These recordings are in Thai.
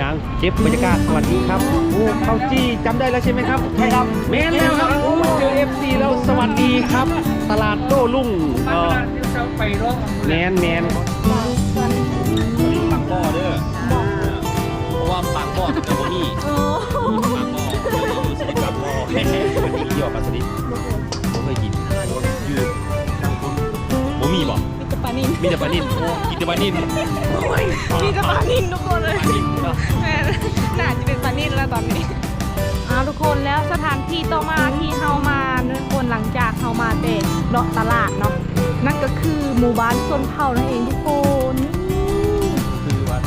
ยังเก็บบรรยากาศสวัสดีครับโอ้เข้าจี้จำได้แล้วใช่ไหมครับใช่ครับแมนแล้วครับโอ้เจอ FC แล้วสวัสดีครับ ตลาดโต้รุ่งเอ่อไปร้องแมนแมนปังบ่อเด้อเพราะว่าปังบ่อแต่บ่มีปังบ่ออยู่สนิทปังบ่อวันนี้เกี่ยวกับสนิทบ่เคยกินยืดบ่มีบ่มีแต่ปลา นินมีแต่ปลานิ่นโอ้กินแต่ปลานิ่นมีแต่ปลานินทุกคนเลยปลานิ่นเนาะแม่น่าจะเป็นปลานินแล้วตอนนี้เอาทุกคนแล้วสถานที่ต่อมาที่เฮามาเนื่องคนหลังจากเฮามาแต่เนาะตลาดเนาะนั่นก็คือหมู่บ้านชนเผ่านั่นเองทุกคนนี่คือว่า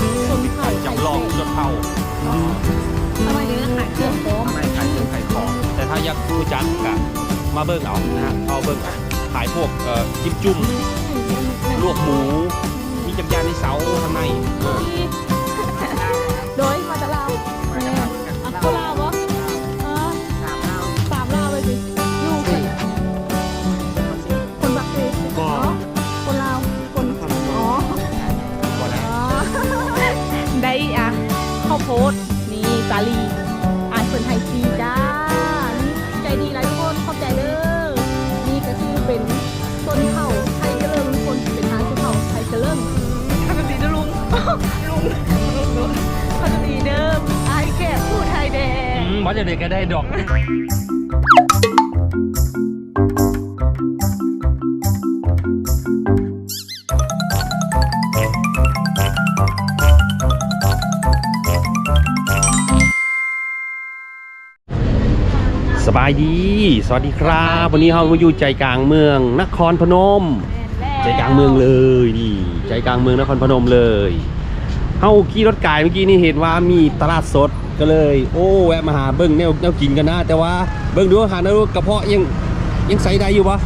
จำลองชนเผ่าทำไมเนื้อขายเครื่องโต๊ะไม่ขายเครื่องขายของแต่ถ้าอยากรู้จักกะมาเบิ่งเอานะฮะเอาเบิ่งเอา ขายพวกเอ่อจิ้มจุ่มลวกหมู มีจักรยานในเสาข้างในเออโดยมาจากลาวแม่อะเขาลาวปะเออสามลาวสามลาวเลยสิอยู่คนคนบักเตยเนาะคนลาวคนอ๋อบ่ได้อ๋อได้อะข้าวโพดนี่สาลี มบ่จะเด็กก็ได้ดอก สบายดี สวัสดีครับ วันนี้เราอยู่ใจกลางเมือง นครพนม ใจกลางเมืองเลยนี่ใจกลางเมืองนครพนมเลย เฮาขี่รถไก่เมื่อกี้นี่เห็นว่ามีตลาดสด ก็เลยโอ้แวะมาหาเบิ้งแนวแนวกินกันนะแต่ว่าเบิ้งดูอาหารนะกระเพาะยังยังใส่ได้อยู่ปะ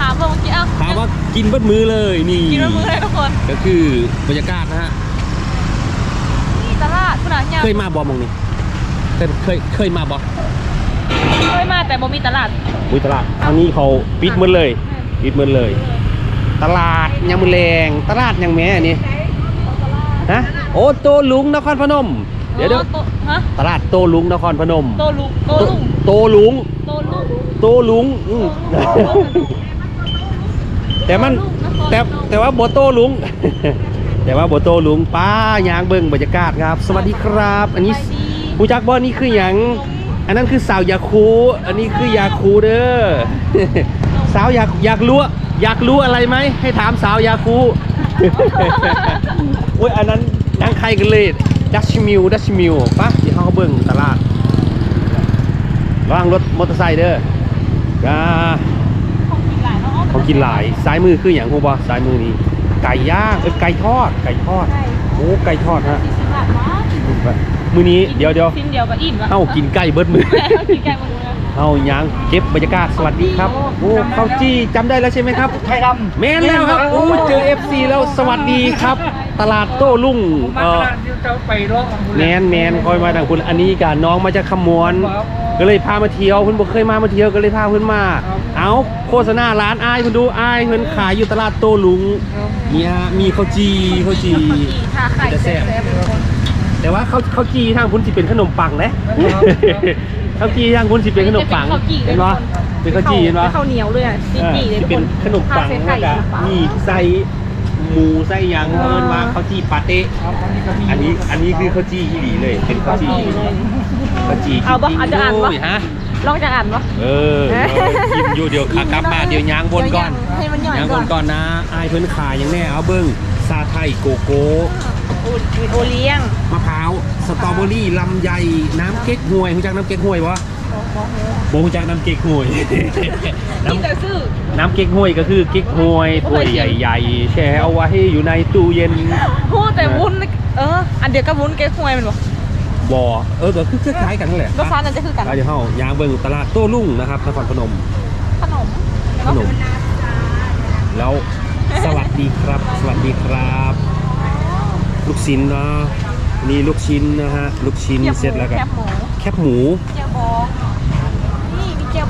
ถามว่าเมื่อกี้เอ้าถามว่ากินเบิดมือเลยนี่กินรถมือเลยทุกคนก็คือบรรยากาศนะฮะนี่ตลาดคุณอาเนี่ยเคยมาบอมองนี่เคยเคยเคยมาบอเคยมาแต่บ่มีตลาดมุยตลาดทางนี้เขาปิดหมืดเลยปิดหมืดเลย ตลาดยังมือแรงตลาดยังแม่อันนี้ฮะโอ้โตลุงนครพนม เดี๋ยวเดี๋ยวโต ฮะตลาดโตลุงนครพนม โตลุงโตลุงโตลุงโตลุงโตลุงอืมแต่มันแต่แต่ว่าโบโตลุง แต่ว่าโบโตลุงป้ายางเบิ่งบรรยากาศครับ สวัสดีครับ อันนี้ผู้จักบ่นี่คือหยังอันนั้นคือสาวยาคูอันนี้คือยาคูเด้อสาวอยากอยากรู้อยากรู้อะไรไหมให้ถามสาวยาคูโอ้ยอันนั้นยังใครกันเลย ดัชมิวดัชมิวปะที่เขาเบิ่งตลาดระวังรถมอเตอร์ไซค์เด้ออ่าของกินหลายเนาะของกินหลายซ้ายมือคืออย่างพวกบอซ้ายมือนี้ไก่ย่างเอ้ยไก่ทอด ไก่ทอดใช่โอ้ไก่ทอดฮะสี่สิบบาทวะมือนี้เดี๋ยวเดี๋ยวชิ้นเดียวก็อิ่มละเอ้ากินไก่เบิดมือแม่เอากินไก่มาดูนะเอ้ายังเก็บบรรยากาศสวัสดีครับโอ้ข้าวจี้จำได้แล้วใช่ไหมครับไทยดแม่นแล้วครับโอ้เจอ FC แล้วสวัสดีครับ ตลาดโต้รุ่งำมาเอ่อ ขนาดที่เจ้าไปร้องแมนแมนคอยมาทางคุณอันนี้กับน้องมาจากขมวน ก็เลยพามาเที่ยวเพิ่นบอกเคยมามาเที่ยวก็เลยพาเพิ่นมา เอาโฆษณาร้านอายเพิ่นดูอายเพิ่นขายอยู่ตลาดโต้ลุงเนี่ยฮะมีข้าวจีข้าวจีทาไข่แซ่บๆทุกคนแต่ว่าข้าวข้าวจีทางพุ่นสิเป็นขนมปังนะข้าวจีทางพุ่นสิเป็นขนมปังเห็นบ่เป็นข้าวจีเห็นบ่ข้าวเหนียวเลยอะจีเออจีเลยสิทุกเป็คนนขนมปังข้าวแล้วใส่ก็ไข่ขนมปังมีไส้ หมูไส้หยังเอิ้นว่าข้าวจีปาเต้อันนี้อันนี้คือข้าวจีอีหลีเลย เป็นข้าวจีอีหลีข้าวจีเอาบ่จริงๆเอาจะอ่านบ่โยฮะลองจะอ่านปะเออเดี๋ยวกินอยู่เดี๋ยวขากลับมาเดี๋ยวยางบนก่อนให้มันหย่อนยางบก่อนนก่อนนะอายเพิ่นขายอย่างแน่เอาเบิ้งซาไทยโกโก้โอโอเลี้ยง มะพร้าวสตรอเบอรี่ลำไยน้ำเก๊กฮวยรู้จักน้ำเก๊กฮวยวะ บ่รู้จักน้ำเก๊กฮวยน้กินแต่ซื้อำน้ำเก๊กฮวยก็คือเก๊กฮวยถ้วยใหญ่ๆแช่เอาไว้อยู่ในตู้เย็นพูดแต่วุ้นเอออันเดียวกับวุ้นเก๊กฮวยมันบอกบ่เออก็คือคล้ายๆกันนั่นแหละรสชาตินั้นจะคือกันไปเดี๋ยวเฮายางเบิ่งตลาดโต้รุ่งนะครับนครพนม ขนม ขนม แล้วสวัสดีครับ สวัสดีครับ ลูกชิ้นเนาะนี่ลูกชิ้นนะฮะ ลูกชิ้นเสร็จแล้วก็แคบหมู แคบหมูเจียวบองนี่มีเจียว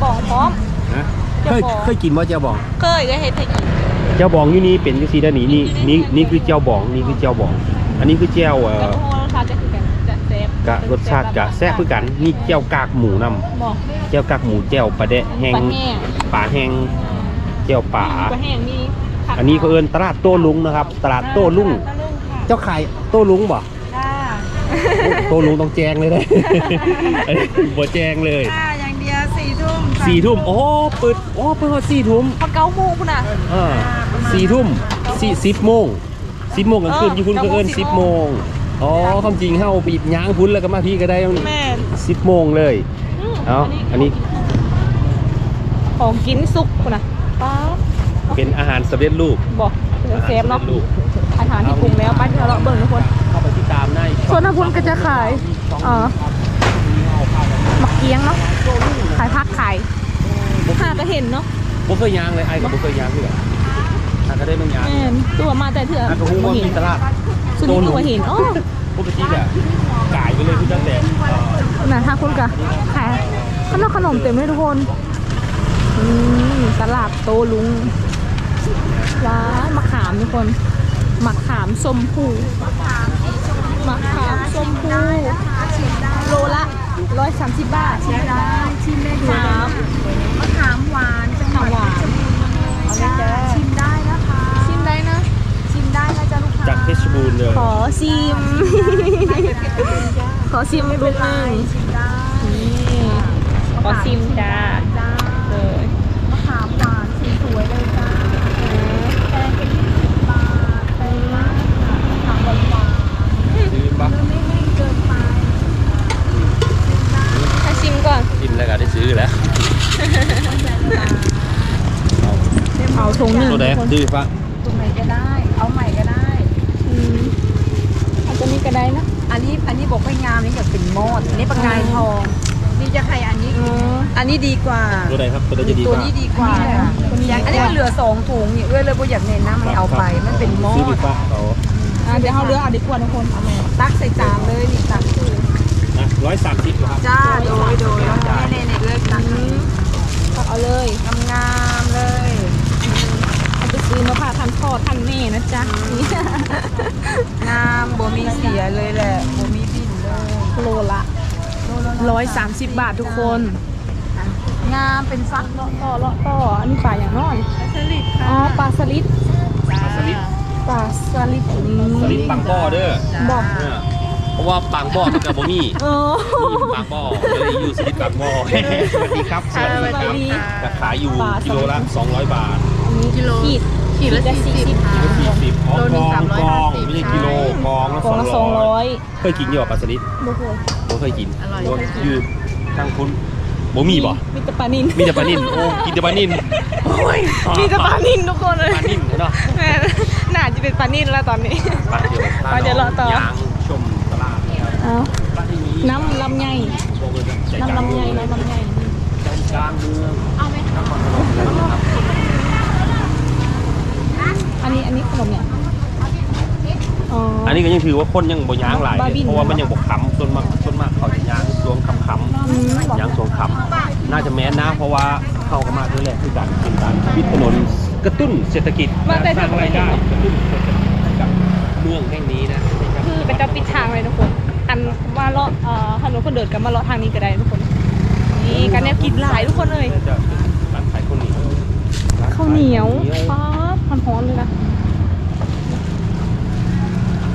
บองพร้อม นะเคเจ้ายบอง เคยกินว่าเจ้าบอง เคยได้เห็ดให้กินเจ้าบองอยู่นี่เป็นจังซี่ด้านนี้นี่นี่นี่คือเจ้าบองนี่คือเจ้าบอง อันนี้คือเจ้าเอ่แล้วอพวกรสชาติจะคือกันจะแซ่กะรสชาติกะแซ่บคือกันมีแก้วกากหมูนำบอกแก้วกากหมูแก้วปลาแดะแห้งปลาแห้งปลาแห้งแก้วป่า ปลาแห้งมีผักอันนี้เขาเอินตลาดโต้ลุงนะครับ ตลาดโต้ลุงตะลุงค่ะเจ้าขายโต้ลุงบ่ จ้าโต้ลุงต้องแจงเลยเลยอันนี้บ่แจงเลยค่ะอย่างเดียวสี่ทุ่ม สี่ทุ่มโอ้เปิดโอ้เปิดว่าสี่ทุ่มพอเก้าโมงคุณอะเออสี่ทุ่มสี่สิบโมงสิบโมงกลางคืนเอออยู่คุณก็เอินสิบโมงอ๋อความจริงเฮาไปย้างพุ่นแล้วก็มาพี่ก็ได้แม่นสิบโมงเลยมเอ้าอันนี้ ของกินสุกคุณอะป้าเป็นอาหารสำเร็จรูปบอกเซฟเนาะอหรสำร็จรูปอาหารที่ปรุงแล้วป้าเดี๋ยวเราเบิ่งทุกคนเข้าไปที่ตามได้ส่วนทางคุณก็จะขายเอ่อหมักเกี๊ยงเนาะ ขายผักขายหาก็เห็นเนาะบ่เคยย่างเลยไอ้กับบ่เคยย่างเลยถ้าก็ได้มันย่างแม่นตัวมาแต่เถื่อถ้าก็ฮู้ว่ามีตลาดสุดที่ตัวเห็นอ๋อปกติอะกายไปเลยคือตั้งแต่เอ่อน่ะทางคุณกะขายขนมขนมเต็มเลยทุกคนอืมตลาดโตลุงว้ายมะขามทุกคนมะขามส้มผูมะขามส้มผูโลละ ร้อยสามสิบบาทชิมได้ชิมได้ดูขามมะขามหวานจังหวัดหวานเพชรบูรณ์ชิมได้นะคะชิมได้นะ ชิมได้นะจ๊ะลูกค้าจากเพชรบูรณ์เลย ขอชิม ขอชิมลูกหนึงชิมได้นี่ขอชิมจ้าจ้าเลยมะขามหวานสวยๆเลยจ้าแพงเป็นยี่สิบบาทแพงมากค่ะมะขามหวานหวานซื้อปะ ๆไม่แห้งเกินไป ให้ชิ มก่อน กินแล้วก็ได้ซื้อแล้วเอาถุงหนึ่งตัวไหนทุกคนซื้อปะตรงไหนก็ได้ เอาใหม่ก็ได้อืมเอาตัวนี้ก็ได้นะ อันนี้อันนี้บอกไม่งามนี่อยากเป็นโมดอันนี้ประกายทอง นี่จะใครอันนี้อ๋ออันนี้ดีกว่า ตัวไหนครับตัวไหนจะดีกตัวว่านี้ดีกว่าค่ะตัวนี้อันนี้มันเหลือสองถุงนี่ด้วยเลยบ่อยากเน้นนะมันเอาไป มันเป็นโมซื้อดีดกว่าเขาอะเดี๋ยวเอาเรือเอาดีกว่าทุกคนเอาแม่ตักใส่จานเลยนี่ตักคือนะ ร้อยสามสิบครับจ้าโดยโดยแล้วเน่ๆๆเลยตักอืมเอาเลยงามๆเลยเอาไปซื้อมาผ่าทันพ่อทันแม่นะจ๊ะนี่งามบ่มีเสียเลยแหละบ่มีบินเลยโลละร้อยสามสิบบาททุกคน งามเป็นฟักเลาะต่อเลาะต่ออันนี้ปลาอย่างน้อยอ๋อปลาสลิดปลาสลิดปลาสลิดอืมสลิดบางบ่อเด้อบอก เออเพราะว่าบางบ่อมันกับบ่มีเออมีบางบ่อเลยอยู่สลิดบางบ่อสวัสดีครับสวัสดีครับราคายอยู่ปลาสลิดกิโลละ200 บาทอันนี้กิโลขีดขีดละสี่สิบกิโลสี่สิบอ๋อกองกองไม่ใช่กิโลกองละกล่องละสสอองงร้ร้ออยยเคยกินอยู่ป่ะปลาสลิดบ่เคยบ่เคยกินอร่อยอยู่ทางคุณบ่มีบ่มีแต่ปลานินมีแต่ปลานิ่นโอ้กินแต่ปลานิ่นโอ้ยมีแต่ปลานินทุกคนเลยปลานิ่นเนาะแม่น่าจะเป็นปลานินแล้วตอนนี้ปลาเดียวปลาเดี๋ยวเลาะต่อ นี้น้ำลำไยบอกเลยนะใจกน้ำลางลำไยเมืองน้ำลำไยใจกลางเมืองเอาไหมนครพนมเลยนะครับอันนี้อันนี้ขนมเนี่ยอ๋ออัอันนี้ก็ยังถือว่าคนยังบ่ยางหลายบาร์บินเพราะว่ามันยังบ่ค้ำส่วนมากส่วนมากเขาจะยางช่วงค่ำอืมบอกๆยางช่วงค่ำน่าจะแม้นนะ เพราะว่าเข้ากันมาด้วยแหละคือการเป็นการวิดถนนกระตุ้นเศรษฐกิจมาแต่สร้างรายได้กระตุ้นเศรษฐกิจให้กับเมืองแห่งนี้นะคือเป็นเจ้าปิดทางเลยทุกคน อันมาเลาะเอ่อถนนคนเดินกันมาเลาะทางนี้ก็ได้ทุกคน นี่กันแนวกินหลายทุกคนเลยจะเป็นร้านขายข้าวเหนียวร้ข้าวเหนียวขายป๊าบร้อนๆเลยนะ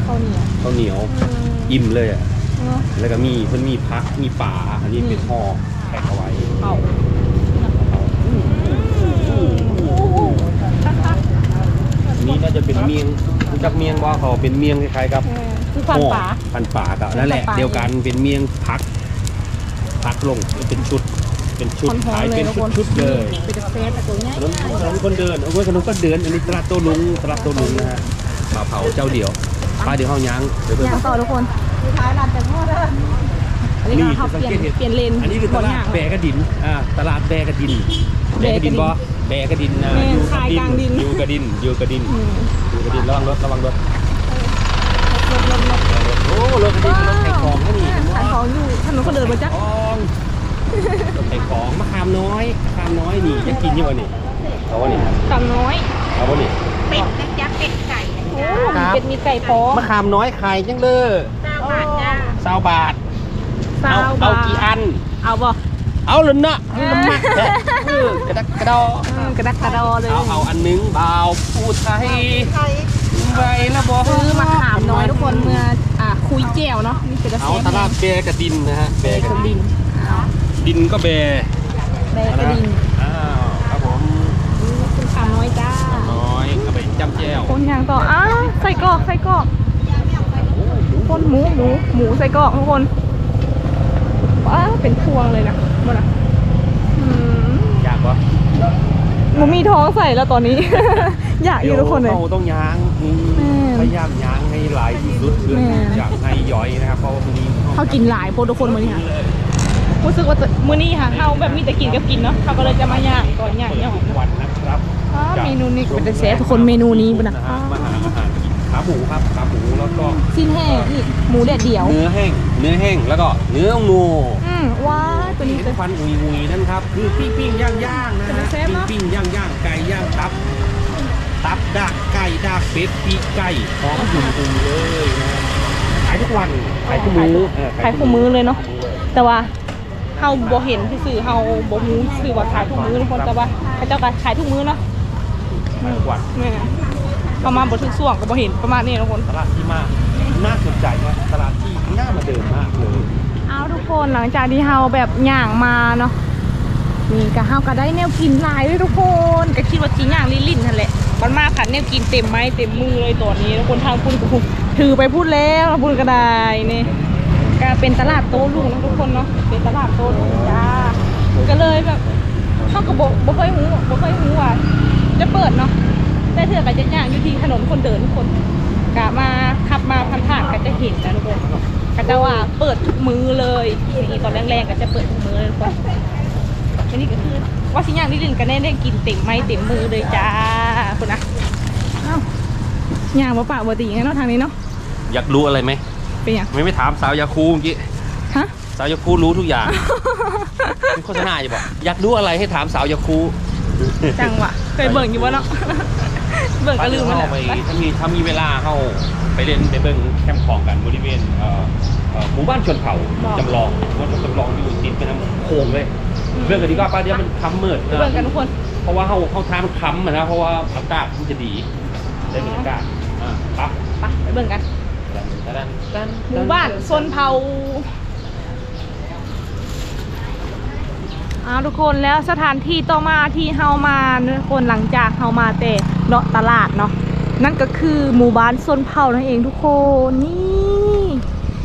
ข้าวเหนียวข้าวเหนียวอืมอิ่มเลยอะเนอะแล้วก็มีเพิ่นมีพักมีป่าอันนี้เป็นห่อแพ็คเอาไว้เอาอันนี้น่าจะเป็นเมียงรู้จักเมียงว่าเขาเป็นเมียงคล้ายๆกับ เออคือ ฟันฝาห่อพันฝากับนั่นแหละพันฝาเดียวกันเป็นเมียงพัก พักลงเป็นชุด เป็นชุดหอขายมๆเป็นทุกชุคดนชุดๆเลยเป็นเฟสแต่ตัวง่ายถนนถนนคนเดินโอ้ยถนนก็เดินอันนี้ตลาดโตลุงตลาดโตลุงนะฮะปลาเผาเจ้าเดียวป้าเดี๋ยวเฮายังเดี๋ยวเพิ่นอย่างต่อทุกคนสุดท้ายร้านแต่งโมดเลยอันนี้เขาเปลี่ยนเปลี่ยนเลน อันนี้คือตลาดแบกระดิน อ่า ตลาดแบกระดิน แบกระดินบ่แบกระดินนะแม่อยู่ขายกลางดินอยู่กระดินอยู่กระดินอืมอยู่กระดิน ระวังรถ ระวังรถ รถรถรถระวังรถโอ้รถกระดินรถไถของนะนี่ขายของอยู่ถนนคนเดินมาจ้ะของรถไถของมะขามน้อยมะขามน้อยนี่จะกินอยู่วะนี่เอาวะนี่ตำน้อยเอาวะนี่เป็ดนะจ๊ะเป็ดไก่โอ้มีเป็ดมีไก่พร้อมมะขามน้อยขายจังเลยเก้าบาทจ้าสาวบาทซาเอาวเอาบาทกี่อัน เอาบ่เอาเลยนะเอาละมากแท้เออกระดักกระดออืมกระดักกระดอเลยเอาเอาอันหนึงเบาพูดไทยไทยไปแล้วบอกซื้อมาขามน้อยทุกคนเมื่ออ่า คุยแก้วเนาะนี่เป็นกระเอาแสตลาดแบกระดินนะฮะแบเบกกระระดิดินนเอาดินก็แบเบกระดินอ้าวครับผมนี่คุณขามน้อยจ้าน้อยเอาไปจำแจ้วคนอย่างต่ออ้าใส่กรอกใส่กรอกคนหมูหมูหมูใส่กรอกทุกคนว้าเป็นพวงเลยนะหมดอะอืมอยากวะหนูมีท้องใส่แล้วตอนนี้ อยากอยู่ทุกคนเลยเราต้องย้างอืมแม่พยายามย้าง ให้หลายที่สุดเพื่อแม่อยากให้ย่อยนะครับเพราะว่าวันนี้เขากินหลายโปรทุกคนมื้อนี้ค่ะรู้สึกว่าจะมื้อนี้ค่ะเขาแบบมีแต่กินกับกินเนาะเขาก็เลยจะมาย่างก่อนย่างย่างทุกวันนะครับอ๋อเมนูนี้เป็นแต่แซ่บทุกคนเมนูนี้บุญนะฮมาหาอาหารกินขาหมูครับขาหมูแล้วก็สิ้นแห้งอีกหมูแดดเดียว เนื้อแห้ง เนื้อแห้งแล้วก็เนื้องูอืมว้ายตัวนี้นี่จะควันอุยอุยนั่นครับคือปิ้งปิ้งย่างย่างนะเป็นฮะแซ่บปิ้งเนอะปิ้งย่างย่างไก่ย่างตับ ตับดักไก่ดักเป็ดปีกไก่หอมหุ่นอุ่นเลยนะฮะขายทุกวันขายทุกมื้อเออขายคู่มือเลยเนาะแต่ว่าเฮาบ่เห็นซื่อๆเฮาบ่รู้ซื่อว่าขายทุกมื้อทุกคนแต่ว่าเขาเจ้าก็ขายทุกมื้อเนาะขายทุกวันแม่ประมาณบ่ถึงช่วงก็บ่เห็นประมาณนี้ทุกคนตลาดที่มากน่าสนใจมากตลาดที่น่ามาเดินมากเลยเอาทุกคนหลังจากที่เฮาแบบย่างมาเนาะนี่ก็เฮาก็ได้แนวกินหลายเลยทุกคนก็คิดว่าจริงย่างลิ้นๆนั่นแหละ มันมาผัดแนวกินเต็มไม้เต็มมือเลยตอนนี้ทุกคนทางคุณก็ถือไปพูดแล้วทางคุณก็ได้นี่ก็เป็นตลาดโต้รุ่งนะทุกคนเนาะเป็นตลาดโต้รุ่งจ้าก็เลยแบบเขาก็บอกบ่เคยหูบ่เคยหูว่าจะเปิดเนาะแต่เถื่อก็จะย่างอยู่ที่ถนนคนเดินทุกคนกะมาขับมาผ่านๆก็จะเห็นนะทุกคนก็จะว่าเปิดทุกมือเลยนี่ตอนแรกๆก็จะเปิดทุกมือเลยทุกคนอันนี้ก็คือ ว่าสิย่างนิลินกันแน่ได้กินเต็มไม้เต็มมือเลยจ้าคุณนะอ้าวย่างมาปะบตีงั้นเนาะทางนี้เนาะอยากรู้อะไรไหมเป็นยังไม่ไม่ถามสาวยาคูเมื่อกี้ฮะ สาวยาคูรู้ทุกอย่าง เป็นโฆษณาจะบอกอยากรู้อะไรให้ถามสาวยาคู จังหวะเคยเบิ่งอยู่ว่าเนาะเบิ่งก็ลืมไปเข้าแล้วไปไปถ้ามีถ้ามีเวลาเข้าไปเล่นไปเบิ่งแคมป์ของกันบริเวณเอ่อเอ่อหมู่บ้านชนเผ่าจำลองหมู่บ้านชนจำลองอยู่ติดเป็นน้ำโขงเลย เรื่องกันดีกว่าป้าเดี๋ยวมันค้ำมืดไปเบิ่งกันทุกคน เพราะว่าเข้าเข้าทางมันค้ำอะนะเพราะว่าอากาศมันจะดีได้บรรยากาศอ่าปั๊บไปไปเบิ่งกันตันตันหมู่บ้านโซนเผาอ้าวทุกคนแล้วสถานที่ต่อมาที่เฮามาทุกคนหลังจากเฮามาแต่เนาะตลาดเนาะนั่นก็คือหมู่บ้านโซนเผานั่นเองทุกคนนี่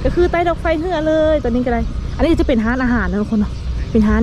ก็คือใต้ดอกไฟเหือเลยตอนนี้ก็ได้อันนี้จะเป็นร้านอาหารนะทุกคนเนาะเป็นร้าน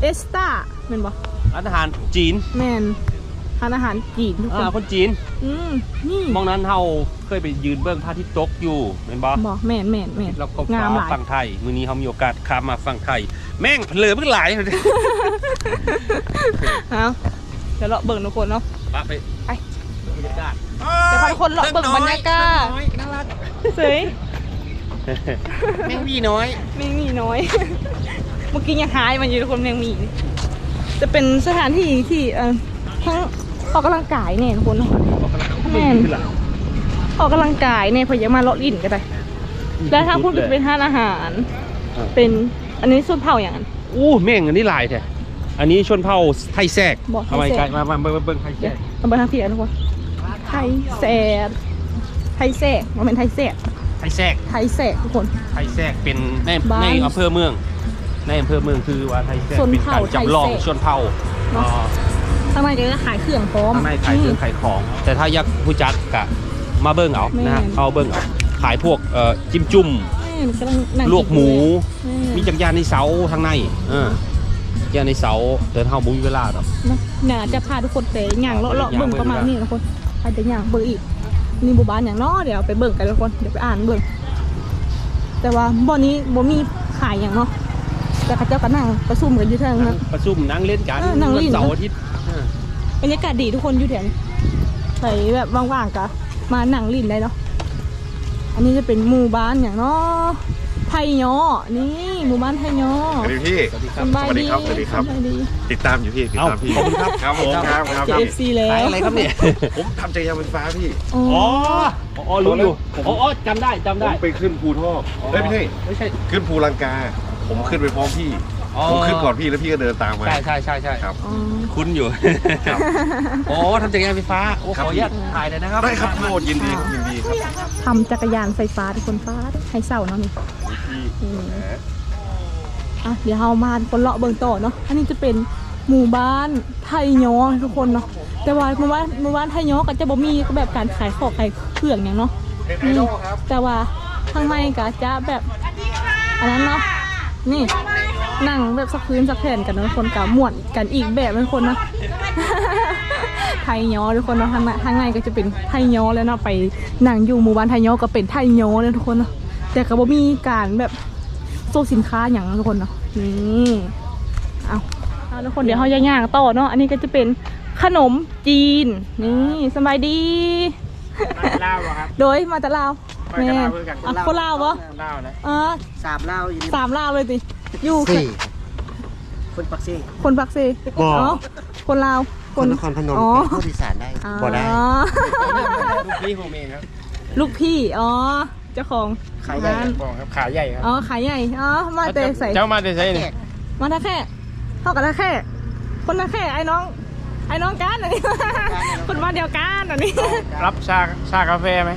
เอสตาเมนบอร้านอาหารจีนแมนร้านอาหารจีนทุกคอ่านคนจีนอืมนี่มองนั้นเฮาเคยไปยืนเบื้องพระอาทิตย์ตกอยู่เป็นบ่บอกแมนแมนแมนแล้วก็งามฟ้าหลาย ฝั่งไทย มื้อนี้เฮามีโอกาสข้ามมาฝั่งไทย แม่งเพลือเพิ่งหลายเอาเดี๋ยวเราเบิ่งทุกคนเนาะ ปะไปไป บรรยากาศเดี๋ยวพาทุกคนเลาะเบิ่งบรรยากาศน่ารักสวยแม่งวีน้อยแมงหมีน้อย เมื่อกี้ยังหายมันอยู่ทุกคนแมงหมี จะเป็นสถานที่ที่เอ่อทั้งออกกำลังกายเนี่ยทุกคนเนาะแม่นออกกำลังกายเนี่ยพยายามมาเลาะลิ่นก็ได้แล้วถ้าพูดถึงเป็นร้านอาหาร เป็นอันนี้ส่วนเผาอย่างนั้นอู้แม่งอันนี้หลายแท้อันนี้ชนเผ่าไทยแทรกบอกไทเอายไว้แทรกไกลมามาเบิ่งเบิ่งไทยแทรเดี๋ยวกเอาไปทางเพียทุกคนไทยแสดไทยแสกมันเป็นไทยแสกไทยแทรกไทยแสกทุกคนไทยแทรกเป็นในบ้านในอำเภอเมือง ในอำเภอเมืองคือว่าไทยแทรกชนเป็นเผ่าการจำลองไทยแทรกชนเผ่าเนาะอ๋อทำไมจะขายเครื่องพร้อมข้างในขายเครื่องขายของ แต่ถ้าอยากผู้จัดกะมาเบิ้งเอานะฮะแม่นเอาเบิ้งเอาขายพวกเอ่อจิ้มจุ่มแม่มันกำลังนั่งลวกหมูแม่มีจักรยานในเสาทางในเออจักรยานในเสาเดินเฮาบุ้มีเวลาดอกเนาะน่าจะพาทุกคนไปย่างเลาะเลาะย่างเบิ่งประมาณนี้ทุกคนไปแต่ย่างเบิ่งอีกมีหมู่บ้านอย่างเนาะเดี๋ยวไปเบิ่งกันทุกคนเดี๋ยวไปอ่านเบิ่งแต่ว่าบ่อนี้บ่มีขขายอย่างเนาะ แต่เขาเจ้าก็นั่งประชุมกันอยู่เทางนั้นประชุมนั่งเล่นกันเออนั่งเล่น วัเสาร์อาทิตย์บรรยากาศดีทุกคนอยู่แถวนี้ใครแบบว่างๆก็มานั่งลินได้เนาะ อันนี้จะเป็นหมู่บ้านอย่างเนาะไทยยอนี่หมู่บ้านไทยยอสวัสดีพี่ สวัสดีคสรับบายดีสวัสดีครับ สบายดีติดตามอยู่พี่ติดเอ้าตามพี่ขอบคุณครับ ครับผมครับครับเจครับเอฟซีแล้ขายวอะไรครับเนี่ยผมทำจักรยานไฟฟ้าพี่ อ๋ออ๋ออ๋อรู้อยู่อ๋ออ๋อจำได้จำผได้มไปขึ้นภูทอกเอ้ยไม่ใช่ ไม่ใช่ ขึ้นภูลังกา ผมขึ้นไปพร้อมพี่ อ๋อ ผมขึ้นก่อนพี่แล้วพี่ก็เดินตามมา ใช่ใช่ใช่ใช่ครับ อ๋อ คุ้นอยู่ ครับ โอ้ทำจักรยานไฟฟ้า โอ้คขรัอบอนุญาตถ่ายเลยนะครับ ได้ครับโทษยินดีครับยินดีครับทำจักรยานไฟฟ้าทุกคนฟ้าให้เศร้าเนาะนี่พี่อืมอะเดี๋ยวเรามาคนเลาะเบิ่งต่อเนาะอันนี้จะเป็นหมู่บ้านไทยย้อทุกคนเนาะแต่ว่าหมู่บ้านหมู่บ้านไทยย้อก็จะบ่มีแบบการขายของขายเครื่องอย่างเนาะนี่แต่ว่าข้างในก็จะแบบอันนั้นเนาะ นี่นั่งแบบสักพื้นสักแผ่นกันเนาะทุกคนกับม่วนกันอีกแบบเป็นคนเนาะไทยย้อทุกคนเนาะทางในทางในก็จะเป็นไทยย้อแล้วเนาะไปนั่งอยู่หมู่บ้านไทยย้อก็เป็นไทยย้อเลยทุกคนเนาะแต่ก็บ่มีการแบบโซ่สินค้าอย่างทุกคนเนาะนี่เอาเอาทุกคนเดี๋ยวเขาย่างๆต่อเนาะอันนี้ก็จะเป็นขนมจีนนี่สบายดีเล่าบ่ครับโดยมาจากลาว ไปกับลาวคือกันอะคนลาวปะเล่านะอ่าสามเล่าอยู่นี่สามลาวเลยติอยู่สี่ คนปักซี่คนปักเซบ่ อ๋อคนลาว คนนครพนมอ๋อเป็นผู้โดยสารได้อ๋อบ่ได้ลูกพี่ผมเองครับลูกพี่ อ๋อ เจ้าของขายใหญ่ร้นบอกครับขาใหญ่ครับอ๋อขายใหญ่ อ๋อ มาเตะใส่ เจ้ามาแต่ใส่นี่มาท่าแค่เท่ากับท่าแค่ คนท่าแค่ไอ้น้อง ไอ้น้องกันอันนี้ คนมาเดียวกันอันนี้ รับชาชากาแฟไหม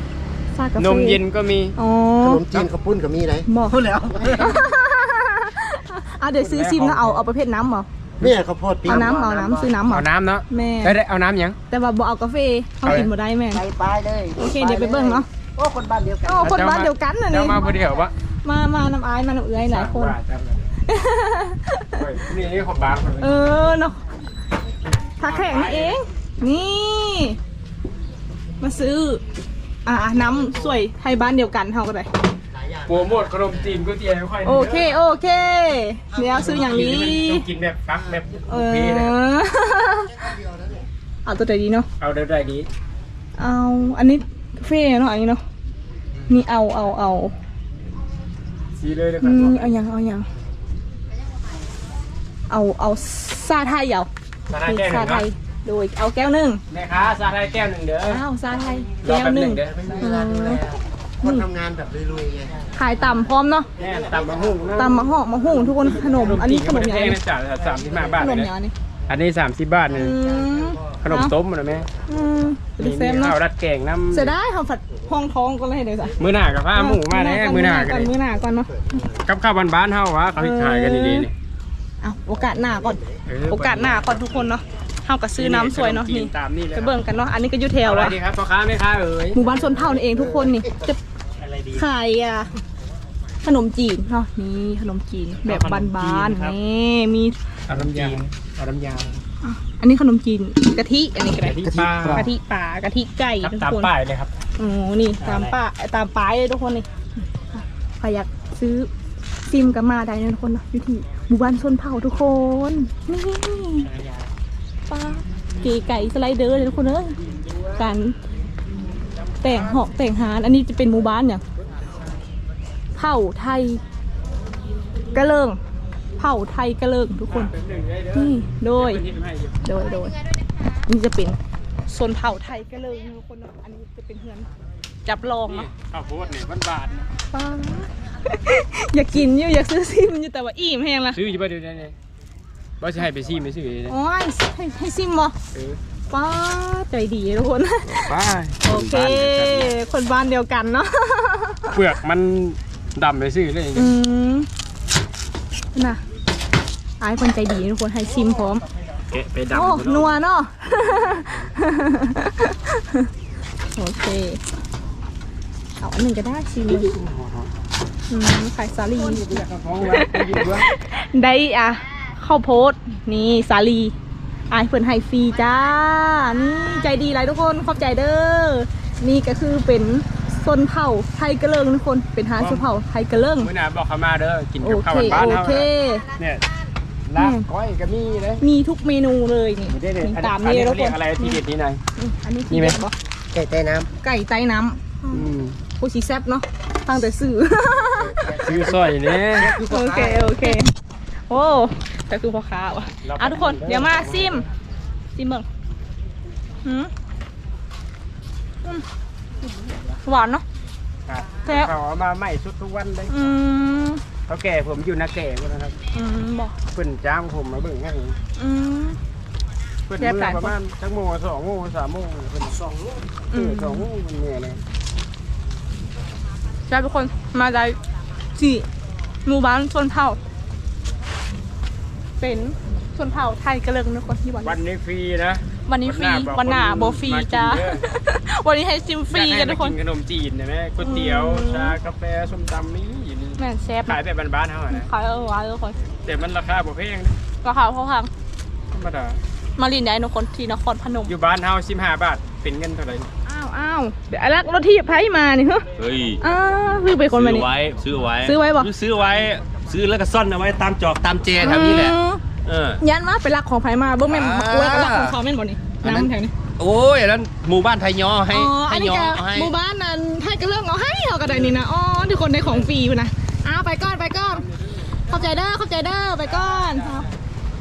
ชากาแฟนมเย็นก็มี อ๋อขนมจีนข้าวปุ้นก็มีไหนบอกพูดแล้วอะเดี๋ยวซื้อซิมแล้วเอาเอาประเภทน้ำเหรอเนี่ยข้าวโพดปิ้งเอาน้ำเอาน้ำซื้อน้ำเหรอเอาน้ำเนาะแม่ได้ได้เอาน้ำยังแต่ว่าบ่เอากาแฟเขากินบ่ได้แม่ไปไปเลยโอเคเดี๋ยวไปเบิ่งเนาะโอ้คนบ้านเดียวกันโอ้คนบ้านเดียวกันน่ะเจ้านี่มาพอดีเหรอวะมามาน้ำอายมาน้ำเอื้อยหลายคนนี่นี่คนบ้านเออเนาะทักแข่งนี่เอง นี่ มาซื้อ อ่าน้ำสวยไทยบ้านเดียวกันเท่ากันเลยโปรโมทขนมจีนก๋วยเตี๋ยวค่อยโอเคโอเคเดี๋ยวซื้ออย่างนี้ต้องกินแบบฟักแบบเอพี่อนะเอาตัวไหนดีเนาะเอาได้ได้ดีเอาอันนี้กาแฟเนาะอันนี้เนาะนี่เอาเอาเอาซีเลยนะคอืรับมเอาอย่างเอาอย่างเอาเอาซาไทยเอาซาไทยแก้วหซานึ่งไทครับย โดยเอาแก้วหนึ่งแม่ค้าซาไทยแก้วหนึ่งเด้ออ้าวซาไทยรอแก้วแป๊บหหนึ่นึ่งงเด้ออืมคนทำงานแบบลุยๆไงขายต่ำพร้อมเนาะแม่ตำมะฮุ่งนะตำมะฮอกมะฮุ่งทุกคนขนม อันนี้ขนมแพยางนะจ๊ะสามสิบห้าบาทขเลนยมนะยานี่อันนี้สามสิบบาทหนึงอืมขนมต้มนะแม่อืมมีเซมข้าเนาะวรัดแกงน้เสียดายทำผัดห้องท้องก็เลยเดี๋ยวจ้ะำมือหน้ากับผ้าหมูมาแน่มือหน้ากันก่อนนี่มือหน้าก่อนเนาะ กับข้าวบ้านๆเฮาวะเขาพิขายกันดีๆนี่เอาโอกาสหน้าก่อน เโอกาสหน้าก่อนทุกคนเนาะ เฮาก็ซื้อน้ำสวยเนาะนี่ตามนี่เลยไปเบิ่งกันเนาะอันนี้ก็อยู่แถวเอาอะไรอะดีครับพ่อค้าแม่ค้าเอ๋ยหมู่บ้านชนเผ่านี่เองทุกคนนี่จะขายอะขนมจีนเนาะนี่ขนมจีนแบบบานๆนี่มี เอาน้ำยาเอาน้ำยาอันนี้ขนมจีนกะทิอันนี้ก็ได้ที่ป้ากะทิป่ากะทิไก่ครับทุกตามคน ป้ายเลยครับ โอ้นี่ตามป้าตามป้ายเลยทุกคนนี่ใครอยากซื้อซิมกันมาได้นะทุกคนนะอยู่ที่หมู่บ้านชนเผ่าทุกคน นี่ ป้าเก๋ไก่สไลเดอร์เลยทุกคนเอ้ยการแต่งหอกแต่งหานอันนี้จะเป็นหมู่บ้านเนี่ยเผ่าไทยกระเลิงเผ่าไทยกระเลิงทุกคนนี่โดยโดยโดยนี่จะเป็นโซนเผ่าไทยก็เลยทุกคนเนาะอันนี้จะเป็นเฮือนจับลองเนาะข้าวโพดเนี่ยบาทป้าอยากกินอยู่อยากซื้อซิมอยู่แต่ว่าอิ่มแห้งละซื้ออยู่ป่ะเดี๋ยวนี้ บ่จะให้ไปซีไม่ซื้อเลยโอ้ยให้ให้ซิมบ่เออป้าใจดีทุกคนป้าโอเค คนบ้านเดียวกันเนาะ เปลือกมันดำไปซื้อเลยอืมน่ะอายคนใจดีทุกคนให้ซิมพร้อมเกะไปดำโอ้นัวเนาะ โอเค เอาอันหนึ่งก็ได้ชิมเลยอืมขายสาลีท้องไว้อยู่ด้วยได้อะ ข้าวโพดนี่สาลีอายเพิ่นให้ฟรีจ้า นี่ใจดีหลายทุกคนขอบใจเด้อ นี่ก็คือเป็นชนเผ่าไทยกระเลิงทุกคน เป็นฮานชนเผ่าไทยกระเลิงมื้อหน้าบอกเขามาเด้อ กินโอกับข้าวเคบ้านโอๆเฮาเคเนี่ยลาบก้อยก็มีเลย มีทุกเมนูเลยนี่นี่ได้เลยนี่อันตามนี้นี้เขาทุกเรีคยกนอะไรที่เด็ดที่ไหนอืมอันนี้มีไหมที่เด็ดบ่ไก่ใต้น้ไก่ใต้น้อืมำผู้ชีแซบเนาะ ตั้งแต่สื่อซื้อสร้อยเนี่ยโอเคโอเค โอ้ แต่คือพ่อค้าว่ะอะทุกคนเดี๋ยวมาซิมซิมเบิ่งหืมอืมหวานเนาะ ครับแซ่บ เขาเอามาใหม่สุดทุกวันเลยอืมเขาแก่ผมอยู่นาแก่พุ่นนะครับอืมบอกเพิ่นจ้างผมมาเบิ่งให้อืม เพิ่นแซ่บเมื่หอลายประมาณจักโมงสองโมงสามโมงเพิ่นสองโมงอืมสองโมงมันเหนื่อยเลยใช่ทุกคนมาได้ที่หมู่บ้านชนเผ่า เป็นชนเผ่าไทยกระเลิงทุกคนที่วันวันนี้ฟรีนะ วันนี้ฟรีวัวันนหหน้าน้าโบฟรีมากินจ้าเด้อวันนี้ให้ซิมฟรีกันทุกคนอยาให้มาขนมจีนนะแม่ก๋วยเตี๋ยวอืมชากาแฟส้มตำนี่อยู่นี่แม่นแซ่บขายแบบบ้านๆเฮาอะนะขายเออวานทุกคนแต่มันราคาบ่แพงนะราคาเขาพังธรรมดามาลินได้ทุกคนที่นครพนมอยู่บ้านเฮา15บาทเป็นเงินเท่าไหร่อ้าวอ้าวเดี๋ยวไอ้ลักรถที่ไพ่มานี่เหรอเฮ้ยอ้าวคือเป็นคนมาซื้นี่อไว้ซื้อไว้ซื้อไว้บ่ซื้อไว้ ซื้อแล้วก็ซ่อนเอาไว้ตามจอกตามเจแถวนี้แหละอืมเออ ยันว่าเป็นลักของไพ่มาเบิ่งแม่นอ่าบักกล้วยกับลักของเขาแม่นบ่นี่อันนั้น น้ำแถวนี้โอ้ยอันนั้นหมู่บ้านไทยยอให้อ๋อไทอันยนี้ยอจะเอาให้ หมู่บ้านนั้นไทยก็เรื่องเอาให้เอากระไดนี่นะอ๋อทุกคนได้ของฟรีอยู่นะอ้าวไปก่อนไปก่อนเข้าใจเด้อเข้าใจเด้อไปก่อนครับ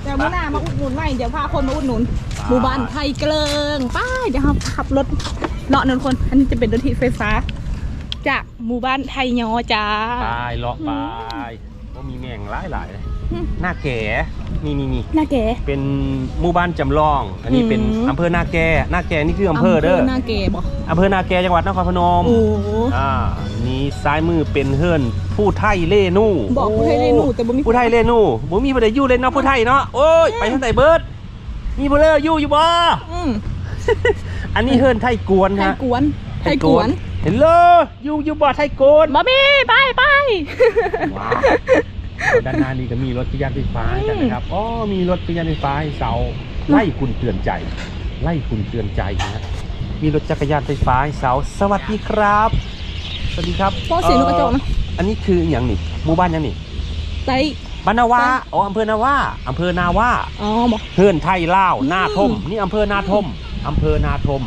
เดี๋ยวมื่อหน้ามาอุดหนุนใหม่เดี๋ยวพาคนมาอุดหนุนหมู่บ้านไทยเกลิงไป้ายเดี๋ยวเราขับรถเลาะนนคน อันนี้จะเป็นรถที่ไฟฟ้า จากหมู่บ้านไทยยอจ้า ไปเลาะไป ก็มีแมงหลายหลายๆเลยอืมหน้าแก่นี่นี่นี่หน้าแก่เป็นหมู่บ้านจำลอง อันนี้เป็นอืม อำเภอนาแกนาแกนี่คืออำเภอเด้อหน้าแก่บอกอำเภอนาแกจังหวัดนครพนมโอ้โหอ่านี่ซ้ายมือเป็นเฮือนผู้ไทยเล่นู่บอกผู้ไทยเล่นู่แต่บ่มีผู้ไทยเล่นู่บ่มีบ่ได้อยู่เล่นเนาะผู้ไทยเนาะโอ้ยไปทางไหนเบิดมีบ่เลยอยู่อยู่บ่อืมอันนี้เฮือนไทยกวนไทยฮะกวนไทยกวนเห็นเลอยู่อยู่บ่ไทยกวนบอบบี้ไปไปว้าว ด้านหน้านี่ก็มีรถจักรยานไฟฟ้ากันนะครับอ๋อมีรถจักรยานไฟฟ้าให้เสาไล่คุณเตือนใจ ไล่คุณเตือนใจนะฮะมีรถจักรยานไฟฟ้าให้เสาสวัสดีครับ สวัสดีครับพอเสียงนกกระจอกนะเอ่ออันนี้คืออย่างนี่หมู่บ้านยังนี่ไตบ้านนาวาอ๋ออำเภอนาว่าอำเภอนาว่าอ๋อบอกเฮือนไทยลาวนาทมอืมนี่อำเภอนาทมอำเภอนาทม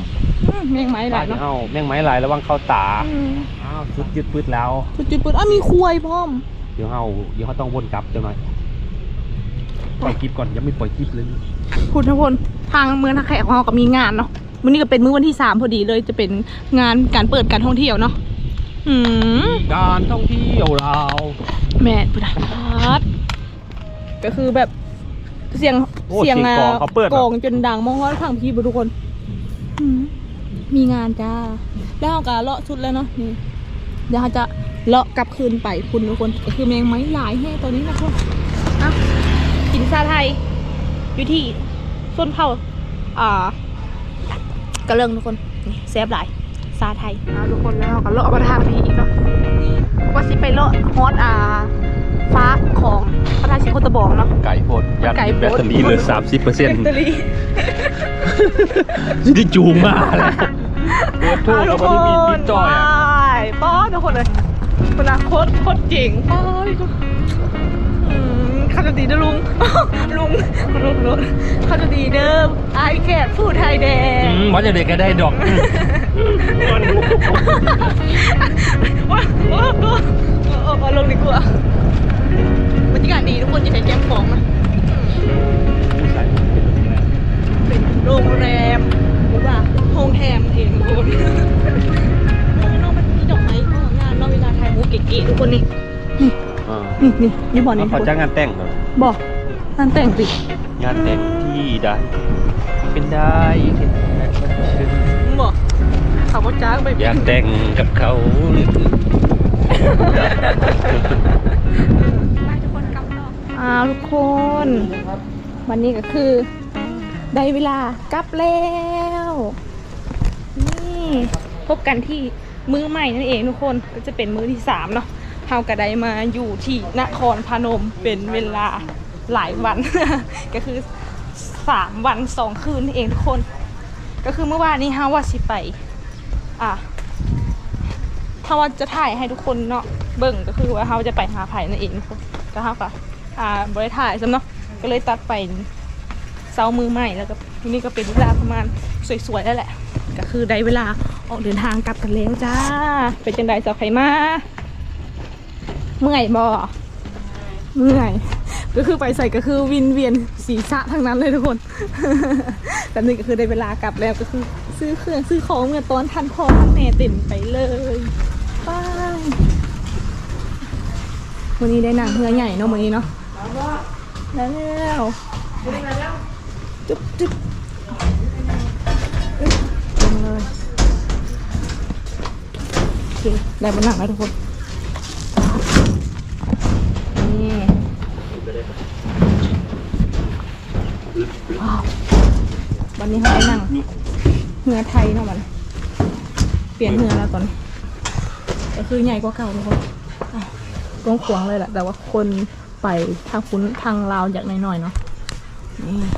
อืมแมงไม้หลายเนาะเอาแม่งไม้หลายระวังเข้าตาอืมอ้าวชุดยึดปืดแล้วจุดจุดปืนอ้าวมีควยพร้อม เดี๋ยวเฮาเดี๋ยวเขาต้องวนกลับจังหน่อยปล่อยคลิปก่อนยังไม่ปล่อยคลิปเลยคุณทุกคนทางเมืองท่าแขกของเราก็มีงานเนาะวันนี้ก็เป็นมื้อวันที่สามพอดีเลยจะเป็นงานการเปิดการท่องเที่ยวเนาะอืมการท่องเที่ยวเราวแม่พุทธาก็คือแบบเสียงโอ้เสียงกลองเขาเปิดกแบบลองจนดังมองว่าทางพี่บุทุกคนอืมมีงานจ้า แล้วเราก็เลาะชุดแล้วเนาะนี่เดี๋ยวเราจะ เลาะกลับคืนไปคุณทุกคนก็คือแมงไม้หลายแห่ตอนนี้นะทุกคนอะกินซาไทย อยู่ที่ส้นเผาอ่ากระเลิงทุกคนนี่แซ่บหลายซาไทยอ่าทุกคนแล้วเราก็เลาะมาทางนี้อีกเนาะนี่ว่าสิไปเลาะฮอตอ่าฟ้าของพระธาตุชิโคตะบองเนาะไก่โพดยัดไก่โพดแบตเตอรี่เหลือสามสิบเปอร์เซ็นต์แบตเตอรี่จะได้จูงมาเลยเปิดทูบอ่าแล้วก็มีมีจอยอะไปป้อนทุกคนเลย คนละโคตรโคตรเจ๋งป้อนอืมข้าจะดีเด้อลุง ลุงลุงลุงข้าจะดีเดิมไอแคทผู้ไทยแดอืงมว่าจะเด็กก็ได้ดอก นี่นี่นี่บอลนี่เขาจ้างงานแต่งเหรอบอกนั่นแต่งสิงานแต่งที่ใดเป็นได้แค่ชื่อบอกเขาบอกจ้างไปอยากแต่งกับเขาอ่าทุกคนวันนี้ก็คือได้เวลากลับแล้ว นี่พบกันที่มื้อใหม่นั่นเองทุกคนก็จะเป็นมื้อที่สามเนาะ เฮาก็ไดมาอยู่ที่นครพนมเป็นเวลาหลายวัน ก็คือสามวันสองคืนเองทุกคน ก็คือเมื่อวานนี้เฮาว่าสิไป อะถ้าว่าจะถ่ายให้ทุกคนเนาะเบิ่งก็คือว่าเขาจะไปหาไผ่นั่นเองทุกคนก็เฮาก็อ่าบ่ได้ถ่ายซ้ำเนาะก็เลยตัดไปเซามือใหม่แล้วก็ทีนี้ก็เป็นเวลาประมาณสวยๆแล้วแหละ ก็คือได้เวลาออกเดินทางกลับกันแล้วจ้าเป็นจังไดสาวไข่มา เมื่อยบ่เมื่อยก็คือไปใส่ก็คือวินเวียนศีรษะทั้งนั้นเลยทุกคน แต่นี่ก็คือได้เวลากลับแล้วก็คือ ซื้อเครื่องซื้อของเงินตอนทันพอทันแม่เต็มไปเลยไป้ายวันนี้ได้หนังเรือใหญ่เนาะวันนี้เนาะแล้วจุ๊บจุ๊บอึ๊บลงเลยโอเคได้บนหนังแล้วทุกคนนี่ ว้าว วันนี้เขาได้นั่งเรือไทยเนาะมัน เปลี่ยนเรือแล้วตอนนี้ก็คือใหญ่กว่าเก่าทุกคนกว้างขวางเลยแหละ แต่ว่าคนไปทางคุ้นทางลาวอยากน้อยๆเนาะนี่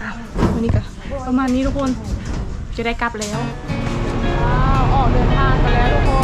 อ้าววันนี้ก็ประมาณนี้ทุกคน จะได้กลับแล้วว้าวออกเดินทางกันแล้วทุกคน